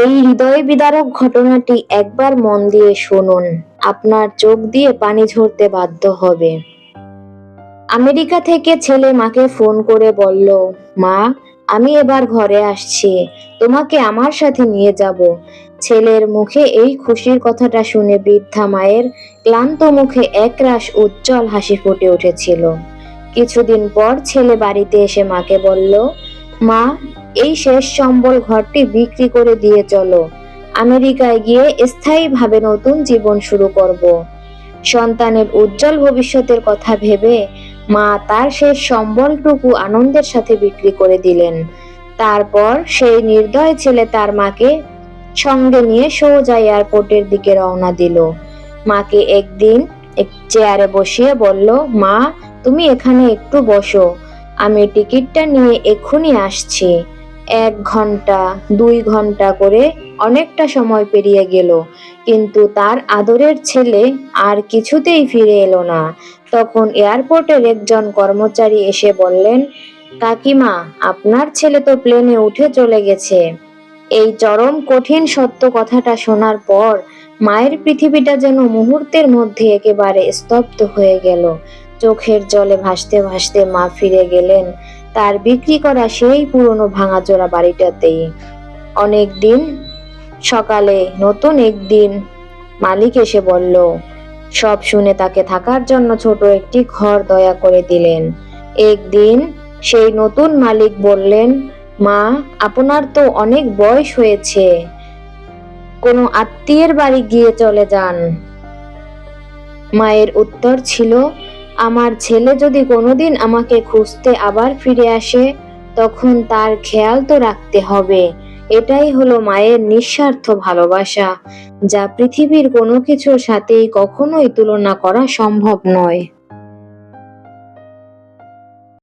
এই হৃদয় বিদারক ঘটনাটি একবার মন দিয়ে শুনুন। আপনার চোখ দিয়ে পানি ঝরতে বাধ্য হবে। আমেরিকা থেকে ছেলে মাকে ফোন করে বলল, মা, আমি এবার ঘরে আসছি। তোমাকে আমার সাথে নিয়ে যাব। ছেলের মুখে এই খুশির কথাটা শুনে বৃদ্ধা মায়ের ক্লান্ত মুখে একরাশ উজ্জ্বল হাসি ফুটে উঠেছিল। কিছুদিন পর ছেলে বাড়িতে এসে মাকে বলল, মা এই শেষ সম্বল ঘরটি বিক্রি করে দিয়ে চলো। আমেরিকায় গিয়ে স্থায়ীভাবে নতুন জীবন শুরু করব। সন্তানের উজ্জ্বল ভবিষ্যতের কথা ভেবে মা তার শেষ সম্বলটুকু আনন্দের সাথে বিক্রি করে দিলেন। তারপর সেই নির্দয় ছেলে তার মাকে সঙ্গে নিয়ে সোজা এয়ারপোর্টের দিকে রওনা দিল। মাকে একদিন এক চেয়ারে বসিয়ে বলল, মা, তুমি এখানে একটু বসো। আমি টিকিটটা নিয়ে এক্ষুনি আসছি। এক ঘণ্টা, দুই ঘণ্টা করে অনেকটা সময় পেরিয়ে গেল। কিন্তু তার আদরের ছেলে আর কিছুতেই ফিরে এলো না। তখন এয়ারপোর্টের একজন কর্মচারী এসে বললেন, কাকিমা, আপনার ছেলে তো প্লেনে উঠে চলে গেছে। এই চরম কঠিন সত্য কথাটা শোনার পর মায়ের পৃথিবীটা যেন মুহূর্তের মধ্যে একেবারে স্তব্ধ হয়ে গেল। চোখের জলে ভাসতে ভাসতে মা ফিরে গেলেন। তার বিক্রি করা সেই পুরনো ভাঙাচোরা বাড়িটাতেই। অনেক দিন সকালে নতুন একদিন মালিক এসে বলল, সব শুনে তাকে থাকার জন্য ছোট একটি ঘর দয়া করে দিলেন। একদিন সেই নতুন মালিক বললেন, মা, আপনার তো অনেক বয়স হয়েছে। কোনো আত্মীয়ের বাড়ি গিয়ে চলে যান। মায়ের উত্তর ছিল আমার ছেলে যদি কোনোদিন আমাকে খুঁজতে আবার ফিরে আসে, তখন তার খেয়াল তো রাখতে হবে। এটাই হলো মায়ের নিঃস্বার্থ ভালোবাসা, যা পৃথিবীর কোনো কিছুর সাথেই কখনোই তুলনা করা সম্ভব নয়।